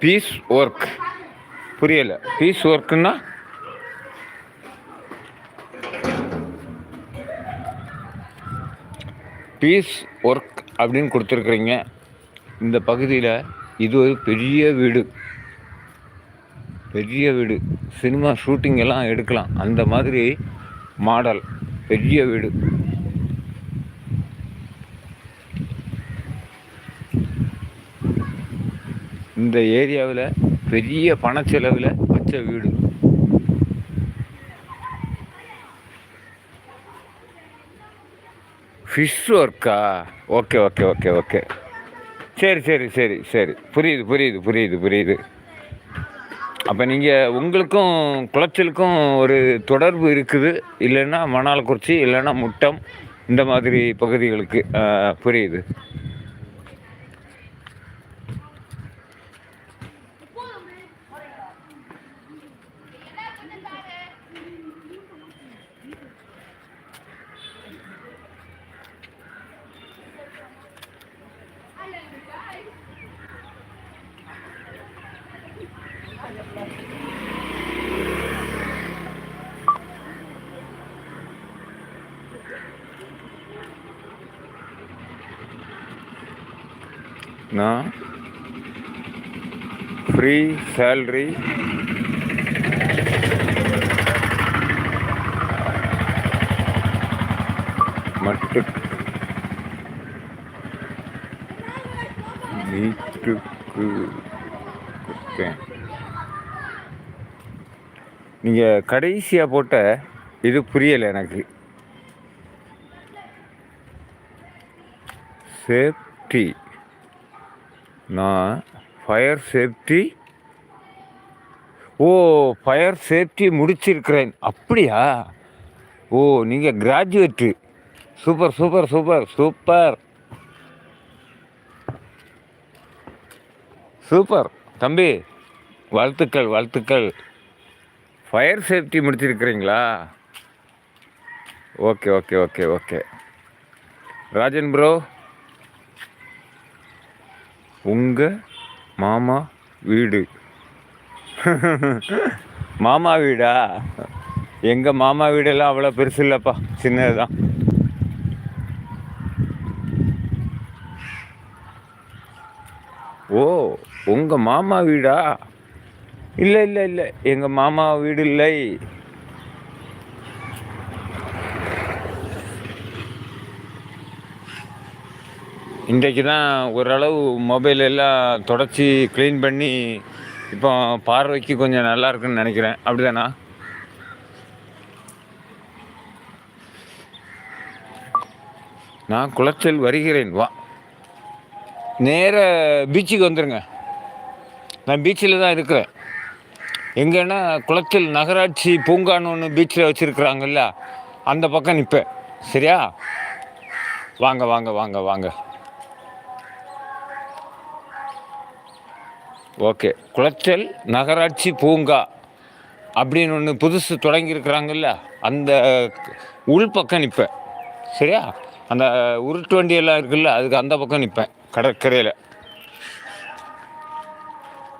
Piece work புரியலை. Piece ஒர்க்குன்னா piece work அப்படின்னு கொடுத்துருக்குறீங்க. இந்த பகுதியில் இது ஒரு பெரிய வீடு. பெரிய வீடு. சினிமா ஷூட்டிங் எல்லாம் எடுக்கலாம். அந்த மாதிரி மாடல் பெரிய வீடு. இந்த ஏரியாவில் பெரிய பணச்செலவில் வச்ச வீடு. ஃபிஷ் ஒர்க்கா ஓகே ஓகே ஓகே ஓகே சரி சரி சரி சரி. புரியுது புரியுது புரியுது புரியுது. அப்போ நீங்கள் உங்களுக்கும் குளச்சலுக்கும் ஒரு தொடர்பு இருக்குது. இல்லைன்னா மணாலக்குறிச்சி இல்லைன்னா முட்டம் இந்த மாதிரி பகுதிகளுக்கு. புரியுது. நான் ஃப்ரீ சேல்ரி மட்டும் வீட்டுக்கு கொடுத்தேன் நீங்கள் கடைசியாக போட்ட இது புரியலை எனக்கு. சேஃப்டி நான் ஃபயர் சேஃப்டி ஓ ஃபயர் சேஃப்டி முடிச்சிருக்கிறேன். அப்படியா? ஓ நீங்கள் graduate super super super super super தம்பி வாழ்த்துக்கள் வாழ்த்துக்கள். Fire safety முடிச்சிருக்கிறீங்களா? Okay okay okay okay Rajan bro உங்கள் மாமா வீடு. மாமா வீடா? எங்கள் மாமா வீடெல்லாம் அவ்வளோ பெருசு இல்லைப்பா சின்னது தான். ஓ உங்கள் மாமா வீடா? இல்லை இல்லை இல்லை. எங்கள் மாமா வீடு இல்லை. இன்றைக்கு தான் ஓரளவு மொபைல் எல்லாம் தொடச்சி க்ளீன் பண்ணி இப்போ பார்வைக்கு கொஞ்சம் நல்லா இருக்குன்னு நினைக்கிறேன். அப்படிதானா? நான் குளச்சல் வருகிறேன். வா. நேர பீச்சுக்கு வந்துடுங்க நான் பீச்சில் தான் இருக்கிறேன். எங்கன்னா குளச்சல் நகராட்சி பூங்கான்னு ஒன்று பீச்சில் வச்சுருக்குறாங்கல்ல அந்த பக்கம் நிற்பேன் சரியா? வாங்க வாங்க வாங்க வாங்க. ஓகே. குளச்சல் நகராட்சி பூங்கா அப்படின்னு ஒன்று புதுசு தொடங்கியிருக்கிறாங்கல்ல அந்த உள் பக்கம் நிற்பேன் சரியா? அந்த உருட்டு வண்டியெல்லாம் இருக்குல்ல அதுக்கு அந்த பக்கம் நிற்பேன் கடற்கரையில்.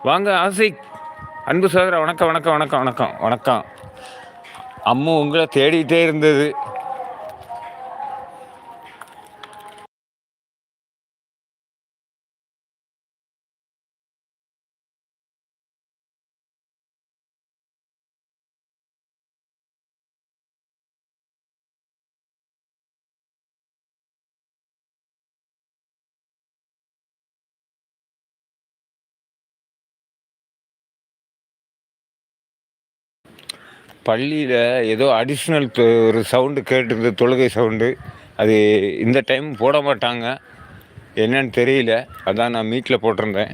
வாங்க ஆசை அன்பு சோதரா வணக்கம் வணக்கம் வணக்கம் வணக்கம் வணக்கம். அம்மு உங்களை தேடிட்டே இருந்தது. பள்ளியில் ஏதோ அடிஷ்னல் ஒரு சவுண்டு கேட்டிருந்தது தொழுகை சவுண்டு அது இந்த டைம் போட மாட்டாங்க. என்னன்னு தெரியல. அதான் நான் மீட்டில் போட்டிருந்தேன்.